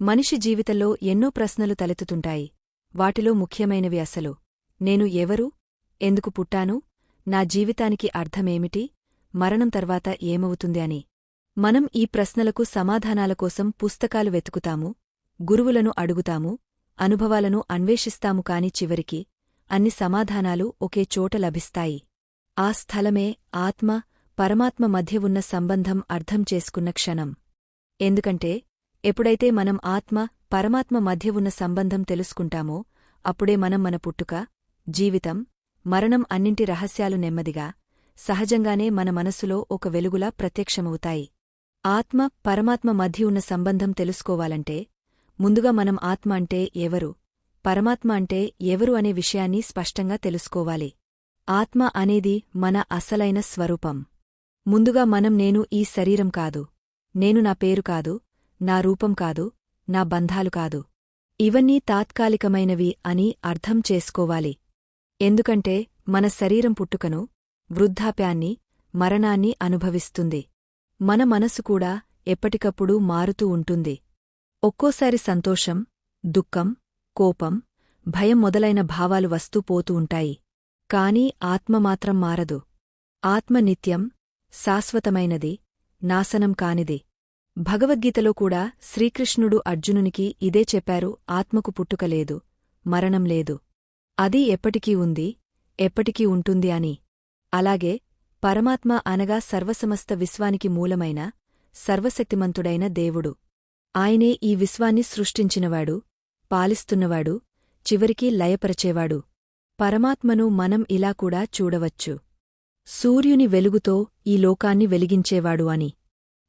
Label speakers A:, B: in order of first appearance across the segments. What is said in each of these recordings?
A: మనిషి జీవితంలో ఎన్నో ప్రశ్నలు తలెత్తుతుంటాయి. వాటిలో ముఖ్యమైనవి అసలు. నేను ఎవరు? ఎందుకు పుట్టాను? నా జీవితానికి అర్థమేమిటి? మరణం తర్వాత ఏమవుతుంది అని. మనం ఈ ప్రశ్నలకు సమాధానాల కోసం పుస్తకాలు వెతుకుతాము గురువులను అడుగుతాము అనుభవాలను అన్వేషిస్తాము కాని చివరికి అన్ని సమాధానాలు ఒకే చోట లభిస్తాయి. ఆ స్థలమే ఆత్మ పరమాత్మ మధ్య ఉన్న సంబంధం అర్థం చేసుకున్న క్షణం. ఎందుకంటే ఎప్పుడైతే మనం ఆత్మ పరమాత్మ మధ్య ఉన్న సంబంధం తెలుసుకుంటామో అప్పుడే మనం మన పుట్టుక జీవితం మరణం అన్నింటి రహస్యాలు నెమ్మదిగా సహజంగానే మన మనసులో ఒక వెలుగులా ప్రత్యక్షమవుతాయి. ఆత్మ పరమాత్మ మధ్య ఉన్న సంబంధం తెలుసుకోవాలంటే ముందుగా మనం ఆత్మ అంటే ఎవరు పరమాత్మ అంటే ఎవరు అనే విషయాన్ని స్పష్టంగా తెలుసుకోవాలి. ఆత్మ అనేది మన అసలైన స్వరూపం. ముందుగా మనం నేను ఈ శరీరం కాదు నేను నా పేరు కాదు నా రూపం కాదు నా బంధాలు కాదు. ఇవన్నీ తాత్కాలికమైనవి అని అర్థం చేసుకోవాలి. ఎందుకంటే మన శరీరం పుట్టుకను వృద్ధాప్యాన్ని మరణాన్ని అనుభవిస్తుంది. మన మనసు కూడా ఎప్పటికప్పుడు మారుతూ ఉంటుంది. ఒక్కోసారి సంతోషం దుఃఖం కోపం భయం మొదలైన భావాలు వస్తూ పోతూ ఉంటాయి. కాని ఆత్మ మాత్రం మారదు. ఆత్మ నిత్యం శాశ్వతమైనది నాశనం కానిది. భగవద్గీతలో కూడా శ్రీకృష్ణుడు అర్జునునికి ఇదే చెప్పారు ఆత్మకు పుట్టుక లేదు మరణం లేదు. అది ఎప్పటికీ ఉంది ఎప్పటికీ ఉంటుంది అని. అలాగే పరమాత్మ అనగా సర్వసమస్త విశ్వానికి మూలమైన సర్వశక్తిమంతుడైన దేవుడు. ఆయనే ఈ విశ్వాన్ని సృష్టించినవాడు పాలిస్తున్నవాడు చివరికి లయపరచేవాడు. పరమాత్మను మనం ఇలా కూడా చూడవచ్చు. సూర్యుని వెలుగుతో ఈ లోకాన్ని వెలిగించేవాడు అని.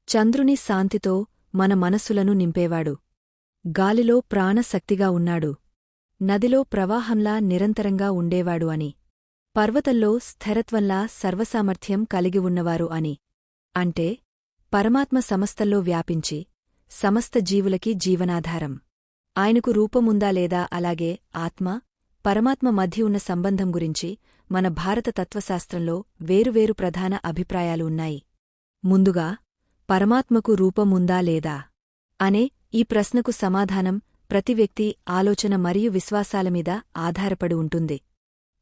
A: చంద్రుని శాంతితో మన మనసులను నింపేవాడు. గాలిలో ప్రాణశక్తిగా ఉన్నాడు. నదిలో ప్రవాహంలా నిరంతరంగా ఉండేవాడు అని. పర్వతంలో స్థిరత్వంలా సర్వసామర్థ్యం కలిగి ఉన్నవారు అని. అంటే పరమాత్మ సమస్తల్లో వ్యాపించి సమస్త జీవులకి జీవనాధారం. ఆయనకు రూపముందా లేదా అలాగే ఆత్మ పరమాత్మ మధ్య ఉన్న సంబంధం గురించి మన భారత తత్వశాస్త్రంలో వేరువేరు ప్రధాన అభిప్రాయాలు ఉన్నాయి. ముందుగా పరమాత్మకు రూపముందా లేదా? అనే ఈ ప్రశ్నకు సమాధానం ప్రతి వ్యక్తి ఆలోచన మరియు విశ్వాసాలమీద ఆధారపడి ఉంటుంది.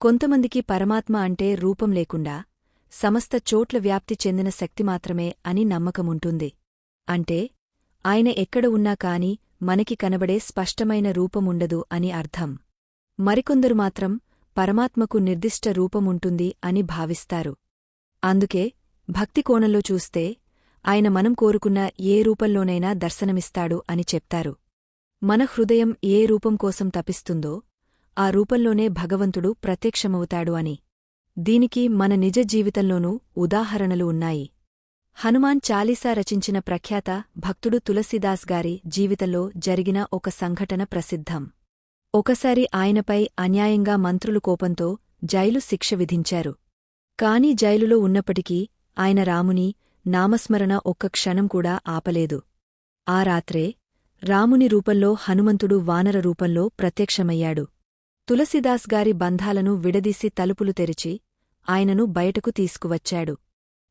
A: కొంతమందికి పరమాత్మ అంటే రూపం లేకుండా సమస్త చోట్ల వ్యాప్తి చెందిన శక్తి మాత్రమే అని నమ్మకముంటుంది అంటే ఆయన ఎక్కడ ఉన్నా కాని మనకి కనబడే స్పష్టమైన రూపముండదు అని అర్థం. మరికొందరు మాత్రం పరమాత్మకు నిర్దిష్ట రూపముంటుంది అని భావిస్తారు. అందుకే భక్తి కోణంలో చూస్తే ఆయన మనం కోరుకున్న ఏ రూపంలోనైనా దర్శనమిస్తాడు అని చెప్తారు. మన హృదయం ఏ రూపం కోసం తపిస్తుందో ఆ రూపంలోనే భగవంతుడు ప్రత్యక్షమవుతాడు అని. దీనికి మన నిజ జీవితంలోనూ ఉదాహరణలు ఉన్నాయి. హనుమాన్ చాలీసా రచించిన ప్రఖ్యాత భక్తుడు తులసిదాస్ గారి జీవితంలో జరిగిన ఒక సంఘటన ప్రసిద్ధం. ఒకసారి ఆయనపై అన్యాయంగా మంత్రులు కోపంతో జైలు శిక్ష విధించారు. కాని జైలులో ఉన్నప్పటికీ ఆయన రాముని నామస్మరణ ఒక్క క్షణం కూడా ఆపలేదు. ఆ రాత్రే రాముని రూపంలో హనుమంతుడు వానర రూపంలో ప్రత్యక్షమయ్యాడు. తులసిదాస్ గారి బంధాలను విడదీసి తలుపులు తెరిచి ఆయనను బయటకు తీసుకువచ్చాడు.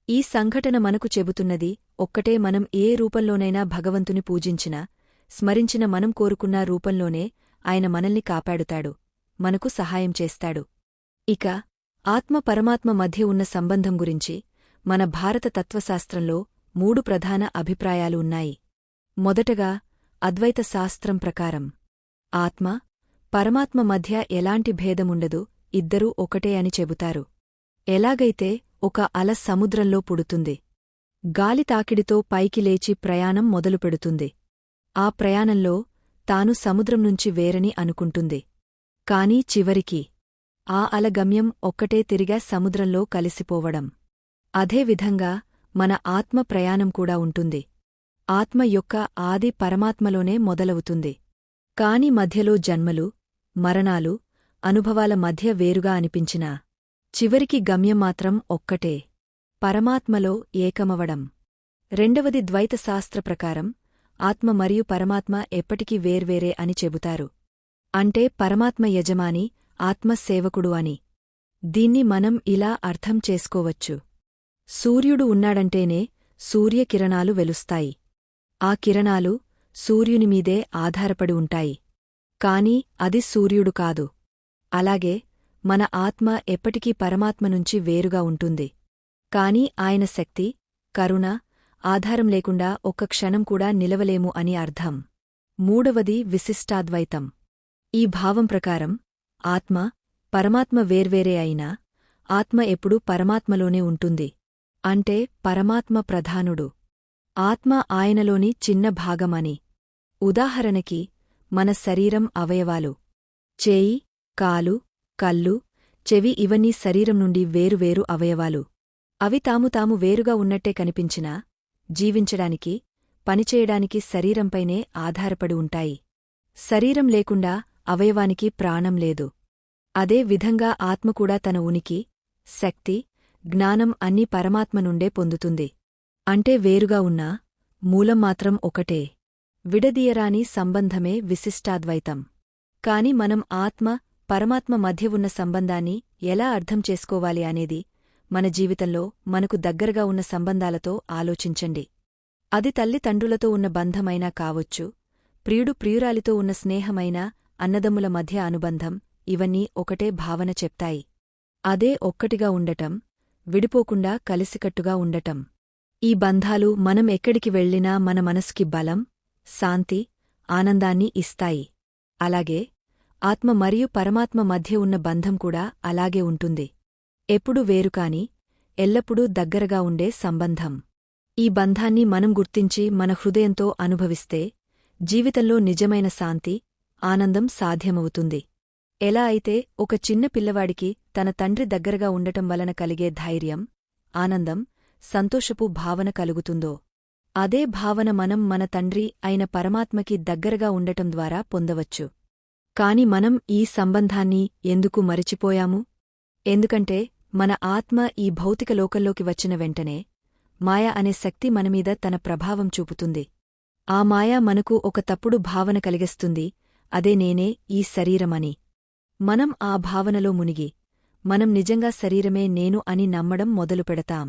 A: ఈ సంఘటన మనకు చెబుతున్నది ఒక్కటే మనం ఏ రూపంలోనైనా భగవంతుని పూజించినా స్మరించిన మనం కోరుకున్న రూపంలోనే ఆయన మనల్ని కాపాడుతాడు మనకు సహాయం చేస్తాడు. ఇక ఆత్మ పరమాత్మ మధ్య ఉన్న సంబంధం గురించి మన భారత తత్వశాస్త్రంలో మూడు ప్రధాన అభిప్రాయాలు ఉన్నాయి. మొదటగా అద్వైత శాస్త్రం ప్రకారం. ఆత్మ పరమాత్మ మధ్య ఎలాంటి భేదముండదు ఇద్దరూ ఒకటే అని చెబుతారు. ఎలాగైతే ఒక అల సముద్రంలో పుడుతుంది. గాలి తాకిడితో పైకి లేచి ప్రయాణం మొదలుపెడుతుంది. ఆ ప్రయాణంలో తాను సముద్రం నుంచి వేరని అనుకుంటుంది. కాని చివరికి ఆ అల గమ్యం ఒక్కటే తిరిగా సముద్రంలో కలిసిపోవడం. అదేవిధంగా మన ఆత్మ ప్రయాణం కూడా ఉంటుంది. ఆత్మ యొక్క ఆది పరమాత్మలోనే మొదలవుతుంది. కాని మధ్యలో జన్మలు మరణాలు అనుభవాల మధ్య వేరుగా అనిపించినా చివరికి గమ్యం మాత్రం ఒక్కటే పరమాత్మలో ఏకమవడం. రెండవది ద్వైత శాస్త్ర ప్రకారం ఆత్మ మరియు పరమాత్మ ఎప్పటికీ వేర్వేరే అని చెబుతారు. అంటే పరమాత్మ యజమాని ఆత్మ సేవకుడు అని. దీన్ని మనం ఇలా అర్థం చేసుకోవచ్చు. సూర్యుడు ఉన్నాడంటేనే సూర్యకిరణాలు వెలుస్తాయి. ఆ కిరణాలు సూర్యునిమీదే ఆధారపడి ఉంటాయి. కాని అది సూర్యుడు కాదు. అలాగే మన ఆత్మ ఎప్పటికీ పరమాత్మ నుంచి వేరుగా ఉంటుంది. కాని ఆయన శక్తి కరుణ ఆధారం లేకుండా ఒక్క క్షణం కూడా నిలవలేము అని అర్థం. మూడవది విశిష్టాద్వైతం. ఈ భావం ప్రకారం ఆత్మ పరమాత్మ వేర్వేరే అయినా ఆత్మ ఎప్పుడూ పరమాత్మలోనే ఉంటుంది. అంటే పరమాత్మ ప్రధానుడు. ఆత్మ ఆయనలోని చిన్న భాగమని. ఉదాహరణకి మన శరీరం అవయవాలు. చేయి కాలు కళ్ళు చెవి ఇవన్నీ శరీరం నుండి వేరువేరు అవయవాలు. అవి తాము తాము వేరుగా ఉన్నట్టే కనిపించినా జీవించడానికి పనిచేయడానికి శరీరంపైనే ఆధారపడి ఉంటాయి. శరీరం లేకుండా అవయవానికి ప్రాణం లేదు. అదే విధంగా ఆత్మకూడా తన ఉనికి శక్తి జ్ఞానం అన్ని పరమాత్మ నుండే పొందుతుంది. అంటే వేరుగా ఉన్నా మూలం మాత్రం ఒకటే. విడదీయరాని సంబంధమే విశిష్టాద్వైతం. కాని మనం ఆత్మ పరమాత్మ మధ్య ఉన్న సంబంధాన్ని ఎలా అర్థం చేసుకోవాలి అనేది మన జీవితంలో మనకు దగ్గరగా ఉన్న సంబంధాలతో ఆలోచించండి. అది తల్లిదండ్రులతో ఉన్న బంధమైనా కావచ్చు ప్రియుడు ప్రియురాలితో ఉన్న స్నేహమైనా అన్నదమ్ముల మధ్య అనుబంధం ఇవన్నీ ఒకటే భావన చెప్తాయి. అదే ఒక్కటిగా ఉండటం విడిపోకుండా కలిసికట్టుగా ఉండటం. ఈ బంధాలు మనం ఎక్కడికి వెళ్ళినా మన మనసుకి బలం శాంతి ఆనందాన్ని ఇస్తాయి. అలాగే ఆత్మ మరియు పరమాత్మ మధ్య ఉన్న బంధం కూడా అలాగే ఉంటుంది. ఎప్పుడు వేరుకాని ఎల్లప్పుడూ దగ్గరగా ఉండే సంబంధం. ఈ బంధాన్ని మనం గుర్తించి మన హృదయంతో అనుభవిస్తే జీవితంలో నిజమైన శాంతి ఆనందం సాధ్యమవుతుంది. ఎలా అయితే ఒక చిన్న పిల్లవాడికి తన తండ్రి దగ్గరగా ఉండటం వలన కలిగే ధైర్యం ఆనందం సంతోషపు భావన కలుగుతుందో అదే భావన మనం మన తండ్రి అయిన పరమాత్మకి దగ్గరగా ఉండటం ద్వారా పొందవచ్చు. కాని మనం ఈ సంబంధాన్ని ఎందుకు మరిచిపోయాము? ఎందుకంటే మన ఆత్మ ఈ భౌతిక లోకంలోకి వచ్చిన వెంటనే మాయ అనే శక్తి మనమీద తన ప్రభావం చూపుతుంది. ఆ మాయ మనకు ఒక తప్పుడు భావన కలిగిస్తుంది అదే నేనే ఈ శరీరమని. మనం ఆ భావనలో మునిగి మనం నిజంగా శరీరమే నేను అని నమ్మడం మొదలుపెడతాం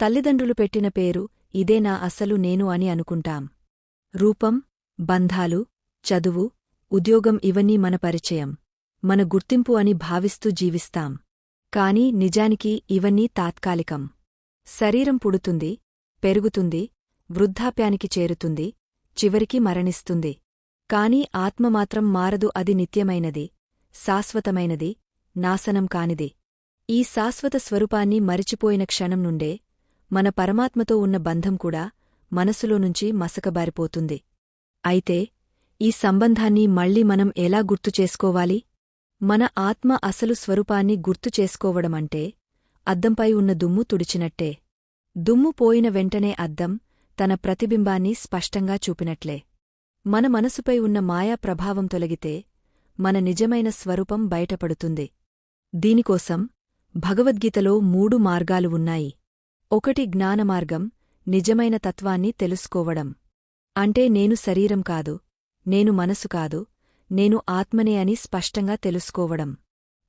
A: తల్లిదండ్రులు పెట్టిన పేరు ఇదే నా అసలు నేను అని అనుకుంటాం. రూపం బంధాలు చదువు ఉద్యోగం ఇవన్నీ మన పరిచయం. మన గుర్తింపు అని భావిస్తూ జీవిస్తాం. కాని నిజానికి ఇవన్నీ తాత్కాలికం. శరీరం పుడుతుంది పెరుగుతుంది వృద్ధాప్యానికి చేరుతుంది చివరికి మరణిస్తుంది. కాని ఆత్మమాత్రం మారదు అది నిత్యమైనది. శాశ్వతమైనది నాశనం కానిది. ఈ శాశ్వత స్వరూపాన్ని మరిచిపోయిన క్షణం నుండే మన పరమాత్మతో ఉన్న బంధం కూడా మనసులో నుంచి మసకబారిపోతుంది. అయితే ఈ సంబంధాన్ని మళ్ళీ మనం ఎలా గుర్తుచేసుకోవాలి మన ఆత్మ అసలు స్వరూపాన్ని గుర్తు చేసుకోవడమంటే అద్దంపై ఉన్న దుమ్ము తుడిచినట్టే. దుమ్ము పోయిన వెంటనే అద్దం తన ప్రతిబింబాన్ని స్పష్టంగా చూపినట్లే. మన మనసుపై ఉన్న మాయా ప్రభావం తొలగితే మన నిజమైన స్వరూపం బయటపడుతుంది. దీనికోసం భగవద్గీతలో మూడు మార్గాలు ఉన్నాయి. ఒకటి జ్ఞానమార్గం నిజమైన తత్వాన్ని తెలుసుకోవడం. అంటే నేను శరీరం కాదు నేను మనసు కాదు నేను ఆత్మనే అని స్పష్టంగా తెలుసుకోవడం.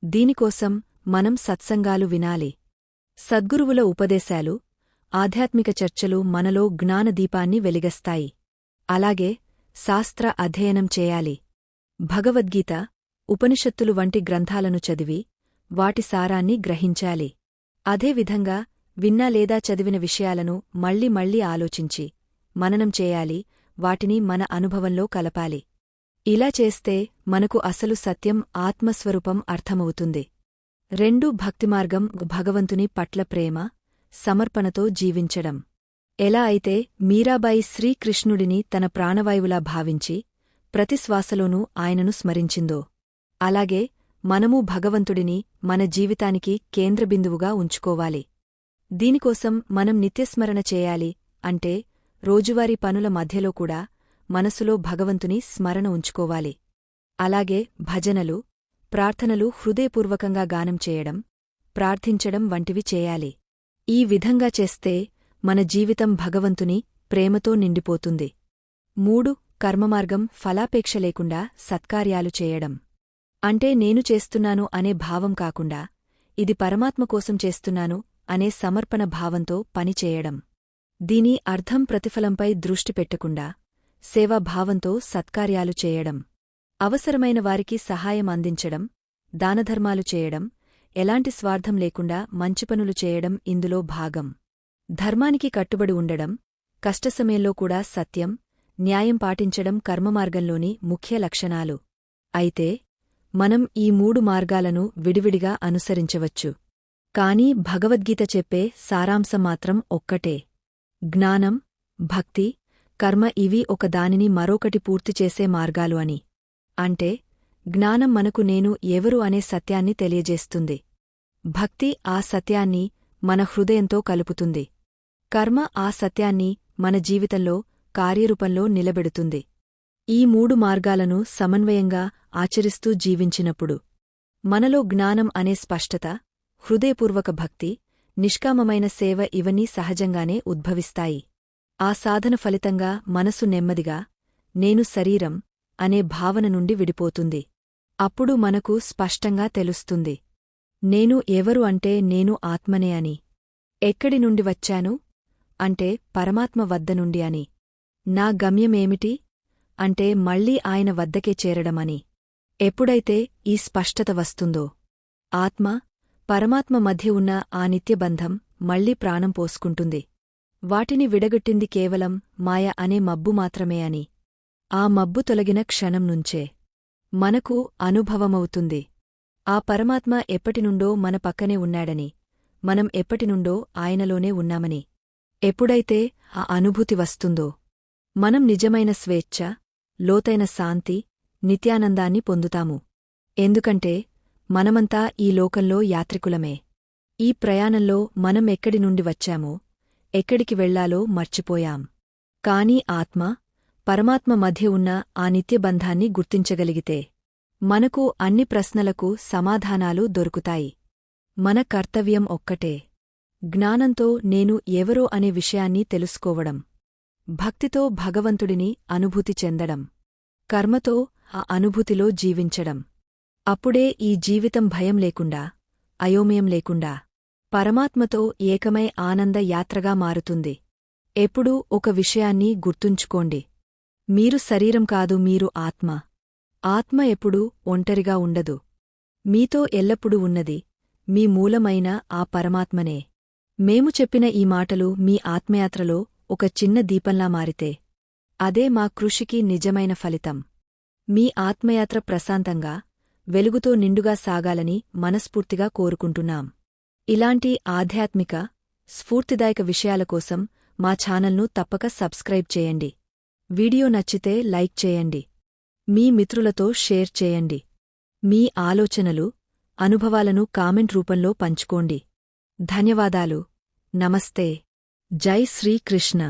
A: దీనికోసం మనం సత్సంగాలు వినాలి. సద్గురువుల ఉపదేశాలు ఆధ్యాత్మిక చర్చలు మనలో జ్ఞానదీపాన్ని వెలిగస్తాయి. అలాగే శాస్త్ర అధ్యయనం చేయాలి. భగవద్గీత ఉపనిషత్తులు వంటి గ్రంథాలను చదివి వాటి సారాన్ని గ్రహించాలి. అదేవిధంగా విన్నా లేదా చదివిన విషయాలను మళ్ళీ మళ్ళీ ఆలోచించి మననం చేయాలి వాటిని మన అనుభవంలో కలపాలి. ఇలా చేస్తే మనకు అసలు సత్యం ఆత్మస్వరూపం అర్థమవుతుంది. రెండు భక్తిమార్గం భగవంతుని పట్ల ప్రేమ సమర్పణతో జీవించడం. ఎలా అయితే మీరాబాయి శ్రీకృష్ణుడిని తన ప్రాణవాయువులా భావించి ప్రతి శ్వాసలోనూ ఆయనను స్మరించిందో. అలాగే మనమూ భగవంతుడిని మన జీవితానికి కేంద్రబిందువుగా ఉంచుకోవాలి. దీనికోసం మనం నిత్యస్మరణ చేయాలి అంటే రోజువారీ పనుల మధ్యలో కూడా మనసులో భగవంతుని స్మరణ ఉంచుకోవాలి. అలాగే భజనలు ప్రార్థనలు హృదయపూర్వకంగా గానం చేయడం ప్రార్థించడం వంటివి చేయాలి. ఈ విధంగా చేస్తే మన జీవితం భగవంతుని ప్రేమతో నిండిపోతుంది. మూడు కర్మమార్గం ఫలాపేక్ష లేకుండా సత్కార్యాలు చేయడం. అంటే నేను చేస్తున్నాను అనే భావం కాకుండా ఇది పరమాత్మ కోసం చేస్తున్నాను అనే సమర్పణ భావంతో పనిచేయడం దీని అర్థం ప్రతిఫలంపై దృష్టి పెట్టకుండా సేవాభావంతో సత్కార్యాలు చేయడం. అవసరమైన వారికి సహాయం అందించడం దానధర్మాలు చేయడం ఎలాంటి స్వార్థం లేకుండా మంచి పనులు చేయడం ఇందులో భాగం. ధర్మానికి కట్టుబడి ఉండడం కష్టసమయంలో కూడా సత్యం న్యాయం పాటించడం కర్మమార్గంలోని ముఖ్య లక్షణాలు. అయితే మనం ఈ మూడు మార్గాలను విడివిడిగా అనుసరించవచ్చు. కాని భగవద్గీత చెప్పే సారాంశం మాత్రం ఒక్కటే. జ్ఞానం భక్తి కర్మ ఇవి ఒకదానిని మరొకటి పూర్తిచేసే మార్గాలు అని. అంటే జ్ఞానం మనకు నేను ఎవరు అనే సత్యాన్ని తెలియజేస్తుంది. భక్తి ఆ సత్యాన్ని మన హృదయంతో కలుపుతుంది. కర్మ ఆ సత్యాన్ని మన జీవితంలో కార్యరూపంలో నిలబెడుతుంది. ఈ మూడు మార్గాలను సమన్వయంగా ఆచరిస్తూ జీవించినప్పుడు మనలో జ్ఞానం అనే స్పష్టత హృదయపూర్వక భక్తి నిష్కామమైన సేవ ఇవన్నీ సహజంగానే ఉద్భవిస్తాయి. ఆ సాధన ఫలితంగా మనసు నెమ్మదిగా నేను శరీరం అనే భావన నుండి విడిపోతుంది. అప్పుడు మనకు స్పష్టంగా తెలుస్తుంది. నేను ఎవరు అంటే నేను ఆత్మనే అని. ఎక్కడి నుండి వచ్చాను? అంటే పరమాత్మ వద్ద నుండి అని. నా గమ్యమేమిటి? అంటే మళ్ళీ ఆయన వద్దకే చేరడమని. ఎప్పుడైతే ఈ స్పష్టత వస్తుందో. ఆత్మ పరమాత్మ మధ్య ఉన్న ఆ నిత్యబంధం మళ్ళీ ప్రాణం పోసుకుంటుంది. వాటిని విడగొట్టింది కేవలం మాయ అనే మబ్బు మాత్రమే అని. ఆ మబ్బు తొలగిన క్షణం నుంచే. మనకు అనుభవమవుతుంది. ఆ పరమాత్మ ఎప్పటినుండో మన పక్కనే ఉన్నాడని. మనం ఎప్పటినుండో ఆయనలోనే ఉన్నామని. ఎప్పుడైతే ఆ అనుభూతి వస్తుందో. మనం నిజమైన స్వేచ్ఛ లోతైన శాంతి నిత్యానందాన్ని పొందుతాము. ఎందుకంటే మనమంతా ఈ లోకంలో యాత్రికులమే. ఈ ప్రయాణంలో మనం ఎక్కడి నుండి వచ్చామో ఎక్కడికి వెళ్ళాలో మర్చిపోయాం. కాని ఆత్మ పరమాత్మ మధ్య ఉన్న ఆ నిత్యబంధాన్ని గుర్తించగలిగితే మనకు అన్ని ప్రశ్నలకు సమాధానాలు దొరుకుతాయి. మన కర్తవ్యం ఒక్కటే. జ్ఞానంతో నేను ఎవరో అనే విషయాన్ని తెలుసుకోవడం. భక్తితో భగవంతుడిని అనుభూతి చెందడం కర్మతో ఆ అనుభూతిలో జీవించడం. అప్పుడే ఈ జీవితం భయం లేకుండా అయోమయం లేకుండా పరమాత్మతో ఏకమై ఆనంద యాత్రగా మారుతుంది. ఎప్పుడూ ఒక విషయాన్ని గుర్తుంచుకోండి. మీరు శరీరం కాదు మీరు ఆత్మ. ఆత్మ ఎప్పుడూ ఒంటరిగా ఉండదు. మీతో ఎల్లప్పుడూ ఉన్నది మీ మూలమైన ఆ పరమాత్మనే. మేము చెప్పిన ఈ మాటలు మీ ఆత్మయాత్రలో ఒక చిన్న దీపంలా మారితే అదే మా కృషికి నిజమైన ఫలితం. మీ ఆత్మయాత్ర ప్రశాంతంగా వెలుగుతో నిండుగా సాగాలని మనస్ఫూర్తిగా కోరుకుంటున్నాం. ఇలాంటి ఆధ్యాత్మిక స్ఫూర్తిదాయక విషయాల కోసం మా ఛానల్ను తప్పక సబ్స్క్రైబ్ చేయండి. వీడియో నచ్చితే లైక్ చేయండి. మీ మిత్రులతో షేర్ చేయండి. మీ ఆలోచనలు అనుభవాలను కామెంట్ రూపంలో పంచుకోండి. ధన్యవాదాలు. నమస్తే. ಜೈ ಶ್ರೀಕೃಷ್ಣ